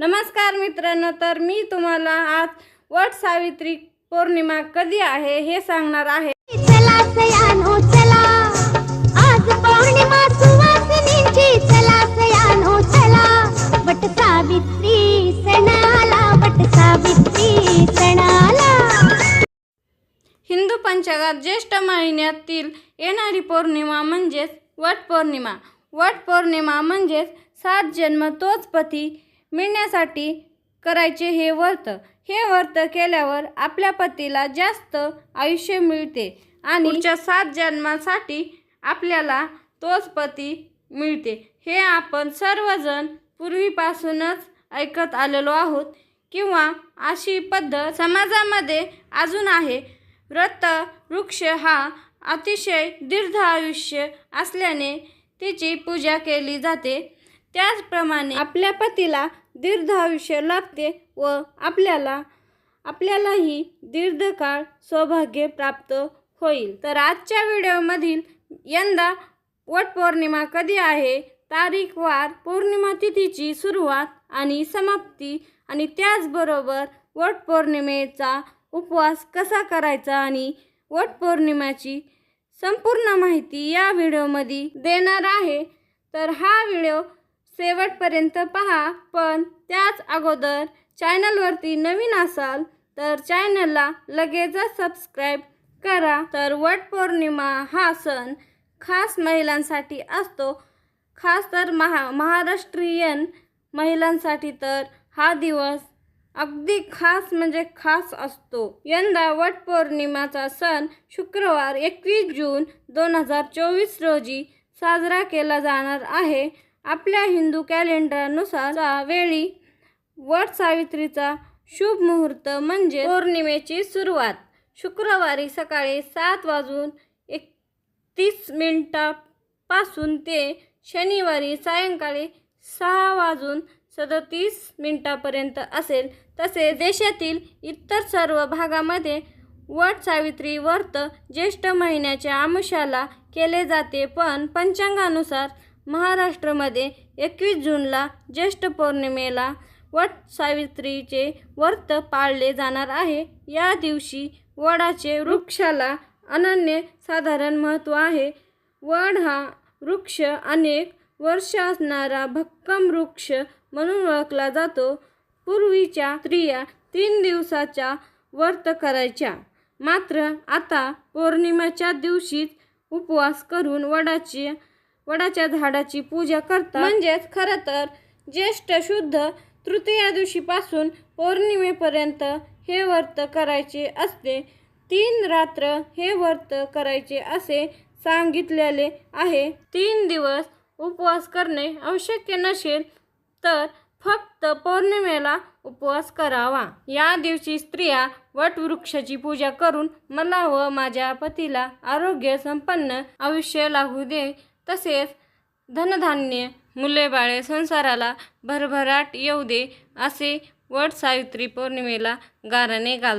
नमस्कार मित्रांनो तर मी तुम्हाला आज वट सावित्री पौर्णिमा कधी आहे हे सांगणार आहे. चला सयानो चला. आज पौर्णिमा सुवासिनीची. चला सयानो चला. वट सावित्री सणाला वट सावित्री सणाला. हिंदू पंचांगात ज्येष्ठ महिन्यातील येणारी पौर्णिमा म्हणजेच वट पौर्णिमा. वट पौर्णिमा म्हणजेच सात जन्म तोच पती मिळण्यासाठी करायचे हे व्रत. हे व्रत केल्यावर आपल्या पतीला जास्त आयुष्य मिळते आणि पुढच्या सात जन्मासाठी आपल्याला तोच पती मिळते. हे आपण सर्वजण पूर्वीपासूनच ऐकत आलेलो आहोत किंवा अशी पद्धत समाजामध्ये अजून आहे. व्रत वृक्ष हा अतिशय दीर्घ आयुष्य असल्याने तिची पूजा केली जाते. त्याचप्रमाणे आपल्या पतीला दीर्घ आयुष्य लाभते व आपल्याला आपल्यालाही दीर्घकाळ सौभाग्य प्राप्त होईल. तर आजच्या व्हिडिओमधील यंदा वटपौर्णिमा कधी आहे तारीख वार पौर्णिमा तिथीची सुरुवात आणि समाप्ती आणि त्याचबरोबर वटपौर्णिमेचा उपवास कसा करायचा आणि वटपौर्णिमेची संपूर्ण माहिती या व्हिडिओमध्ये देणार आहे. तर हा व्हिडिओ शेवटपर्यंत पहा पण त्याच अगोदर चॅनलवरती नवीन असाल तर चॅनलला लगेचच सबस्क्राईब करा. तर वटपौर्णिमा हा सण खास महिलांसाठी असतो. खास तर महा महाराष्ट्रीयन महिलांसाठी तर हा दिवस अगदी खास म्हणजे खास असतो. यंदा वटपौर्णिमाचा सण शुक्रवार एकवीस जून दोन हजार चोवीस रोजी साजरा केला जाणार आहे. आपल्या हिंदू कॅलेंडरनुसार वेळी. वट सावित्रीचा शुभ मुहूर्त म्हणजे पौर्णिमेची सुरुवात. शुक्रवारी सकाळी सात वाजून एकतीस मिनिटापासून ते शनिवारी सायंकाळी सहा वाजून सदतीस मिनिटापर्यंत असेल. तसे देशातील इतर सर्व भागामध्ये वट सावित्री व्रत ज्येष्ठ महिन्याच्या आमुष्याला केले जाते. पण पंचांगानुसार महाराष्ट्रामध्ये एकवीस जूनला ज्येष्ठ पौर्णिमेला वट सावित्रीचे व्रत पाळले जाणार आहे. या दिवशी वडाचे वृक्षाला अनन्य साधारण महत्त्व आहे. वड हा वृक्ष अनेक वर्ष असणारा भक्कम वृक्ष म्हणून ओळखला जातो. पूर्वीच्या स्त्रिया तीन दिवसाच्या व्रत करायच्या. मात्र आता पौर्णिमेच्या दिवशीच उपवास करून वडाची वडाच्या झाडाची पूजा करतात. म्हणजेच खरं तर ज्येष्ठ शुद्ध तृतीया दिवशीपासून पौर्णिमेपर्यंत हे व्रत करायचे असते. तीन रात्र हे व्रत करायचे असे सांगितलेले आहे. तीन दिवस उपवास करणे आवश्यक नसेल तर फक्त पौर्णिमेला उपवास करावा. या दिवशी स्त्रिया वटवृक्षाची पूजा करून मला व माझ्या पतीला आरोग्य संपन्न आयुष्य लागू दे. तसेच धनधान्य मुले बाळे संसाराला भरभराट येऊ दे असे वट सावित्री पौर्णिमेला गाराने घाल